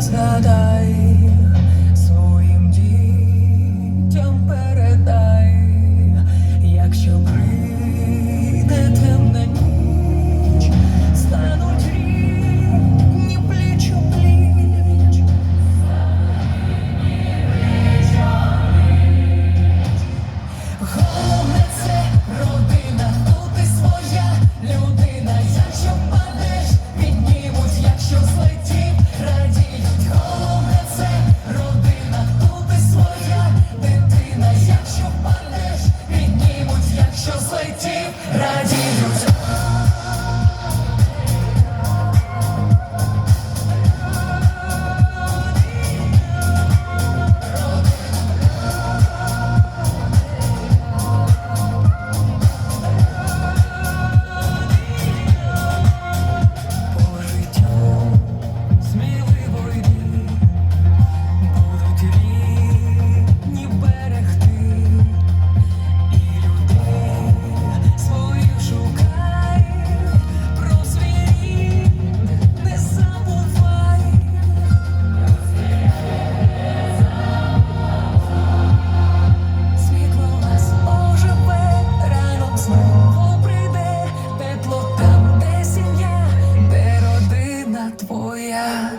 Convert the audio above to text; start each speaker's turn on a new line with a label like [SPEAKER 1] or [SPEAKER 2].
[SPEAKER 1] as I die. твоя.